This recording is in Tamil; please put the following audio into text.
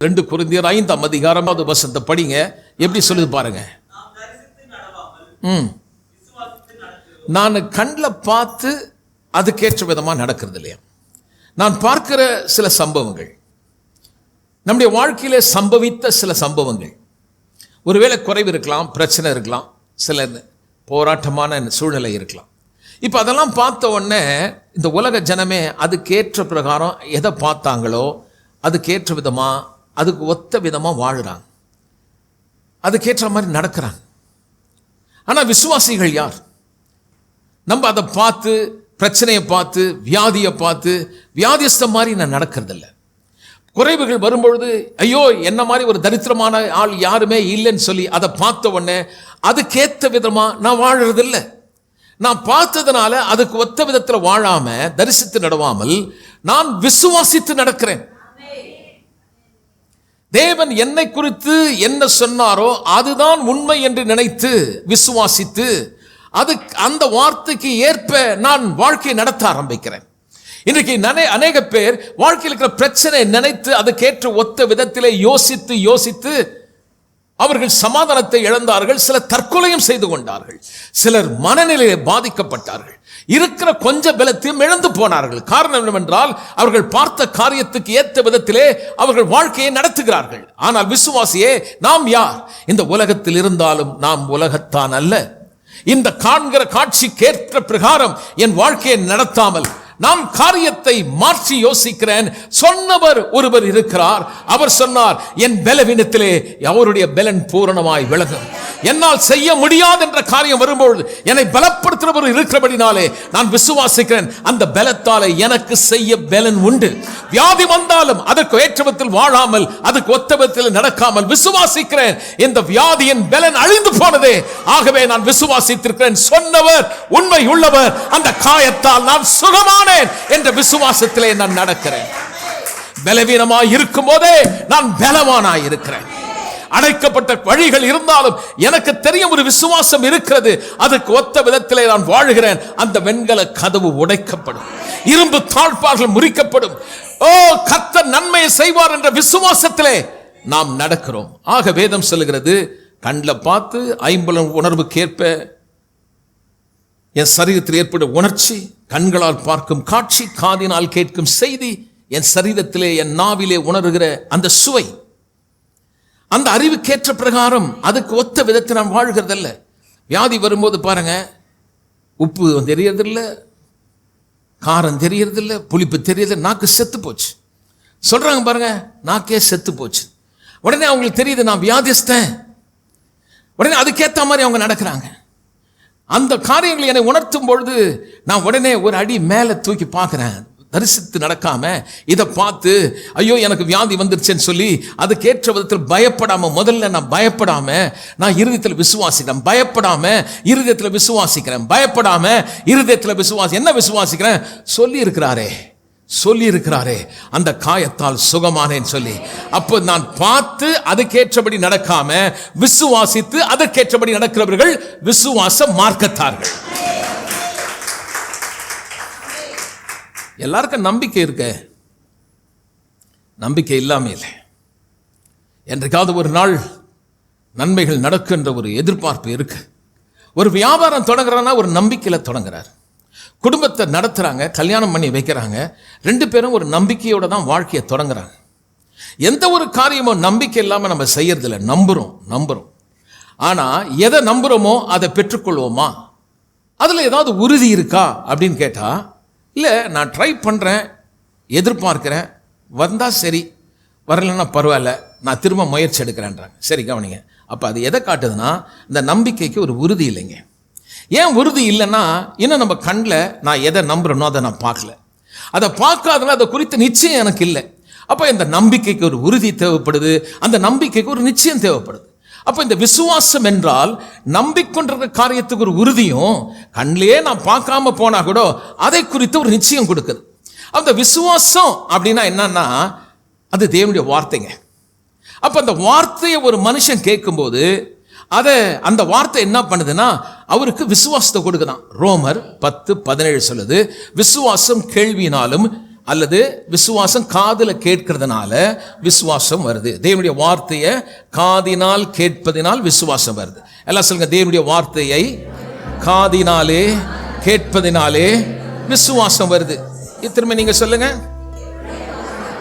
ரெண்டு குருந்தியர் ஐந்தாம் அதிகாரமாவது வசத்தை படிங்க. எப்படி சொல்லுது பாருங்க. ம். நான் கண்ணில் பார்த்து அதுக்கேற்ற விதமாக நடக்கிறது இல்லையா? நான் பார்க்கிற சில சம்பவங்கள். நம்முடைய வாழ்க்கையில் சம்பவித்த சில சம்பவங்கள். ஒருவேளை குறைவு இருக்கலாம் பிரச்சனை இருக்கலாம் சில போராட்டமான சூழ்நிலை இருக்கலாம். இப்போ அதெல்லாம் பார்த்த உடனே இந்த உலக ஜனமே அதுக்கேற்ற பிரகாரம் எதை பார்த்தாங்களோ அதுக்கேற்ற விதமாக அதுக்கு ஒத்த விதமாக வாழ்கிறாங்க அதுக்கேற்ற மாதிரி நடக்கிறாங்க. ஆனால் விசுவாசிகள் யார்? நம்ம அதை பார்த்து பிரச்சனையை பார்த்து வியாதியை பார்த்து வியாதிஸ்தம் மாதிரி நான் நடக்கிறதில்ல. குறைவுகள் வரும்பொழுது ஐயோ என்ன மாதிரி ஒரு தரித்திரமான ஆள் யாருமே இல்லைன்னு சொல்லி அதை பார்த்த உடனே அதுக்கேற்ற விதமாக நான் வாழறதில்ல. நான் பார்த்ததுனால அதுக்கு ஒத்த விதத்தில் வாழாமல் தரிசித்து நடவாமல் நான் விசுவாசித்து நடக்கிறேன். தேவன் என்னை குறித்து என்ன சொன்னாரோ அதுதான் உண்மை என்று நினைத்து விசுவாசித்து அது அந்த வார்த்தைக்கு ஏற்ப நான் வாழ்க்கையை நடத்த ஆரம்பிக்கிறேன். இன்றைக்கு நனை அநேக பேர் வாழ்க்கையில் இருக்கிற பிரச்சனை நினைத்து அதுக்கேற்ற ஒத்த விதத்திலே யோசித்து யோசித்து அவர்கள் சமாதானத்தை இழந்தார்கள் சிலர் தற்கொலையும் செய்து கொண்டார்கள். சிலர் மனநிலையை பாதிக்கப்பட்டார்கள். இருக்கிற கொஞ்ச பலத்தையும் இழந்து போனார்கள். காரணம் என்னவென்றால் அவர்கள் பார்த்த காரியத்துக்கு ஏற்ற விதத்திலே அவர்கள் வாழ்க்கையை நடத்துகிறார்கள். ஆனால் விசுவாசியே நாம் யார்? இந்த உலகத்தில் இருந்தாலும் நாம் உலகத்தான் அல்ல. இந்த காண்கிற காட்சிக்கேற்ற பிரகாரம் என் வாழ்க்கையை நடத்தாமல் நான் காரியத்தை மாற்றி யோசிக்கிறேன். சொன்னவர் ஒருவர் இருக்கிறார். அவர் சொன்னார் என் பலவீனத்திலே அவருடைய பலன் பூரணமாய் விலகும். என்னால் செய்ய முடியாது என்ற காரியம் வரும்பொழுது என்னை பலப்படுத்துகிறவர் இருக்கிறபடினாலே நான் விசுவாசிக்கிறேன். அந்த பலத்தாலே எனக்கு செய்ய பலன் உண்டு. வியாதி வந்தாலும் அதற்கு ஏற்றவத்தில் வாழாமல் அதுக்கு ஒத்தவத்தில் நடக்காமல் விசுவாசிக்கிறேன். இந்த வியாதியின் பலன் அழிந்து போனதே. ஆகவே நான் விசுவாசித்திருக்கிறேன். சொன்னவர் உண்மை உள்ளவர் அந்த காயத்தால் நான் சுகமானேன் என்ற விசுவாசத்திலே நான் நடக்கிறேன். பலவீனமாய் இருக்கும் போதே நான் பலவானாய் இருக்கிறேன். அடைக்கப்பட்ட வழிகள் இருந்தாலும் எனக்கு தெரியும் ஒரு விசுவாசம் இருக்கிறது. அதுக்கு ஒத்த விதத்திலே நான் வாழுகிறேன். அந்த வெண்கல கதவு உடைக்கப்படும். இரும்பு தாழ்பார்கள் முறிக்கப்படும். ஓ கத்த நன்மையை செய்வார் என்ற விசுவாசத்திலே நாம் நடக்கிறோம். ஆக வேதம் சொல்லுகிறது கண்ணில் பார்த்து ஐம்பலம் உணர்வுக்கேற்ப என் சரீரத்தில் ஏற்படும் உணர்ச்சி கண்களால் பார்க்கும் காட்சி காதினால் கேட்கும் செய்தி என் சரீரத்திலே என் நாவிலே உணர்கிற அந்த சுவை அந்த அறிவுக்கேற்ற பிரகாரம் அதுக்கு ஒத்த விதத்தை நாம் வாழ்கிறதில்ல. வியாதி வரும்போது பாருங்க உப்பு தெரியறதில்ல காரம் தெரியறதில்ல புளிப்பு தெரியறது நாக்கு செத்து போச்சு. சொல்றாங்க பாருங்க நாக்கே செத்து போச்சு. உடனே அவங்களுக்கு தெரியுது நான் வியாதிஸ்தேன் உடனே அதுக்கேற்ற மாதிரி அவங்க நடக்கிறாங்க. அந்த காரியங்களை என்னை உணர்த்தும் பொழுது நான் உடனே ஒரு அடி மேலே தூக்கி பார்க்குறேன். தரிசித்து நடக்காம இதை பார்த்து ஐயோ எனக்கு வியாதி வந்துருச்சுன்னு சொல்லி அதுக்கேற்ற விதத்தில் பயப்படாம முதல்ல நான் பயப்படாம நான் இருதயத்தில் விசுவாசிக்கிறேன். பயப்படாம இருதயத்தில் விசுவாசிக்கிறேன். பயப்படாம இருதயத்தில் விசுவாசி என்ன விசுவாசிக்கிறேன்? சொல்லி இருக்கிறாரே சொல்லி இருக்கிறாரே அந்த காயத்தால் சுகமானேன்னு சொல்லி. அப்போ நான் பார்த்து அதுக்கேற்றபடி நடக்காம விசுவாசித்து அதற்கேற்றபடி நடக்கிறவர்கள் விசுவாச மார்க்கத்தார்கள். எல்லாருக்கும் நம்பிக்கை இருக்க. நம்பிக்கை இல்லாமல் இல்லை. என்றைக்காவது ஒரு நாள் நன்மைகள் நடக்குன்ற ஒரு எதிர்பார்ப்பு இருக்கு. ஒரு வியாபாரம் தொடங்குறான்னா ஒரு நம்பிக்கையில் தொடங்குறார். குடும்பத்தை நடத்துகிறாங்க கல்யாணம் பண்ணி வைக்கிறாங்க. ரெண்டு பேரும் ஒரு நம்பிக்கையோட தான் வாழ்க்கையை தொடங்குறாங்க. எந்த ஒரு காரியமும் நம்பிக்கை இல்லாமல் நம்ம செய்யறதில்ல. நம்புகிறோம் நம்புகிறோம் ஆனால் எதை நம்புகிறோமோ அதை பெற்றுக்கொள்வோமா? அதில் ஏதாவது உறுதி இருக்கா அப்படின்னு கேட்டால் இல்லை நான் ட்ரை பண்ணுறேன் எதிர்பார்க்குறேன் வந்தால் சரி வரலைன்னா பரவாயில்ல நான் திரும்ப முயற்சி எடுக்கிறேன்றாங்க. சரி கவனிங்க. அப்போ அது எதை காட்டுதுன்னா இந்த நம்பிக்கைக்கு ஒரு உறுதி இல்லைங்க. ஏன் உறுதி இல்லைன்னா இன்னும் நம்ம கண்ணில் நான் எதை நம்புகிறேனோ அதை நான் பார்க்கல. அதை பார்க்காதனால அதை குறித்த நிச்சயம் எனக்கு இல்லை. அப்போ இந்த நம்பிக்கைக்கு ஒரு உறுதி தேவைப்படுது அந்த நம்பிக்கைக்கு ஒரு நிச்சயம் தேவைப்படுது. அப்போ இந்த விசுவாசம் என்றால் நம்பிக்கொண்டிருக்கிற காரியத்துக்கு ஒரு உறுதியும் கண்ணிலேயே நான் பார்க்காம போனா கூட அதை குறித்து ஒரு நிச்சயம் கொடுக்குது. அந்த விசுவாசம் அப்படின்னா என்னன்னா அது தேவனுடைய வார்த்தைங்க. அப்போ அந்த வார்த்தையை ஒரு மனுஷன் கேட்கும்போது அதை அந்த வார்த்தை என்ன பண்ணுதுன்னா அவருக்கு விசுவாசத்தை கொடுக்குதான். ரோமர் பத்து பதினேழு சொல்லுது விசுவாசம் கேள்வியினாலும் அல்லது விசுவாசம் காதில் கேட்கறதுனால விசுவாசம் வருது. தேவனுடைய வார்த்தையை காதினால் கேட்பதினால் விசுவாசம் வருது. எல்லாம் சொல்லுங்க தேவனுடைய வார்த்தையை காதினாலே கேட்பதினாலே விசுவாசம் வருது. இது திரும்ப நீங்க சொல்லுங்க.